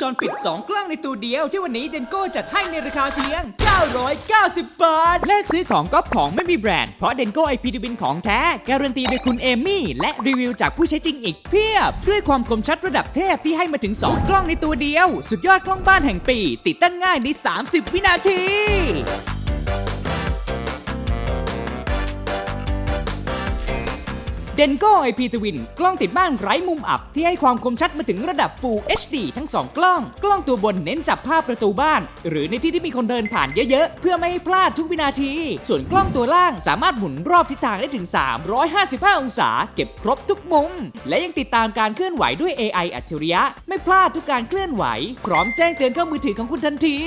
จรปิด 2 กล้องในตัวเดียว ที่วันนี้เดนโก้จัดให้ในราคาเพียง 990 บาท แลกซื้อของก๊อปของไม่มีแบรนด์ เพราะเดนโก้ไอพีดูบินของแท้ การันตีโดยคุณเอมี่ และรีวิวจากผู้ใช้จริงอีกเพียบ ด้วยความคมชัดระดับเทพที่ให้มาถึง 2 กล้องในตัวเดียว สุดยอดกล้องบ้านแห่งปี ติดตั้งง่ายใน 30 วินาที เดนโก้ IP Twin กล้องติดบ้านไร้มุมอับ ที่ให้ความคมชัดมาถึงระดับ Full HD ทั้ง 2 กล้อง กล้องตัวบนเน้นจับภาพประตูบ้าน หรือในที่ที่มีคนเดินผ่านเยอะๆ เพื่อไม่ให้พลาดทุกวินาที ส่วนกล้องตัวล่างสามารถหมุนรอบทิศทางได้ถึง 355 องศา เก็บครบทุกมุม และยังติดตามการเคลื่อนไหวด้วย AI อัจฉริยะ ไม่พลาดทุกการเคลื่อนไหว พร้อมแจ้งเตือนเข้ามือถือของคุณทันที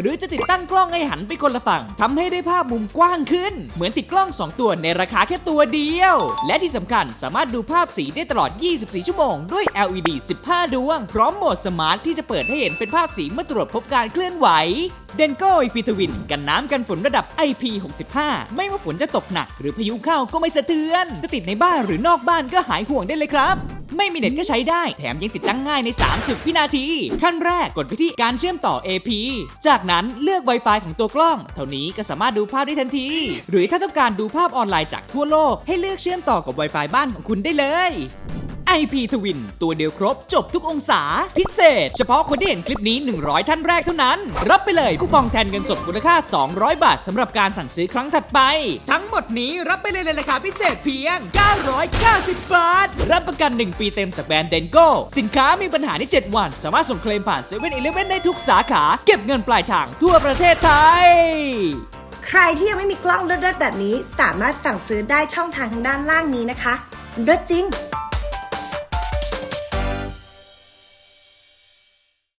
หรือจะติดตั้งกล้องให้หันไปคนละฝั่งทำให้ได้ภาพมุมกว้างขึ้น เหมือนติดกล้อง 2 ตัวในราคาแค่ตัวเดียว และที่สำคัญสามารถดูภาพสีได้ตลอด 24 ชั่วโมง ด้วย LED 15 ดวง พร้อมโหมดสมาร์ทที่จะเปิดให้เห็นเป็นภาพสีเมื่อตรวจพบการเคลื่อนไหวเดนโก้ IP ทวิน กันน้ำกันฝนระดับ IP65 ไม่ว่าฝนจะตกหนัก หรือพายุเข้าก็ไม่สะเทือน จะติดในบ้านหรือนอกบ้านก็หายห่วงได้เลยครับ ไม่มีเน็ตก็ใช้ได้ แถมยังติดตั้งง่ายใน 30 วินาที ขั้นแรกกดไปที่การเชื่อมต่อ AP จากนั้นเลือก Wi-Fi ของตัวกล้อง เท่านี้ก็สามารถดูภาพได้ทันที หรือถ้าต้องการดูภาพออนไลน์จากทั่วโลก ให้เลือกเชื่อมต่อกับ Wi-Fi บ้านของคุณได้เลย IP Twin ตัวเดียวครบจบทุกองศา พิเศษ เฉพาะคนที่เห็นคลิปนี้ 100 ท่านแรกเท่านั้น รับไปเลยคูปองแทนเงินสดมูลค่า 200 บาทสำหรับการสั่งซื้อครั้งถัดไป ทั้งหมดนี้รับไปเลยในราคาพิเศษเพียง 990 บาท รับประกัน 1 ปีเต็มจากแบรนด์เดนโกสินค้ามีปัญหาใน 7 วัน สามารถส่งเคลมผ่าน7 e เ e ่ e อได้ทุกสาขา เก็บเงินปลายทางทั่วประเทศไทยใครที่ยังไม่มีกล้องเลิศๆแบบนี้ สามารถสั่งซื้อได้ช่องทางทางด้านล่างนี้นะคะเลิศจริง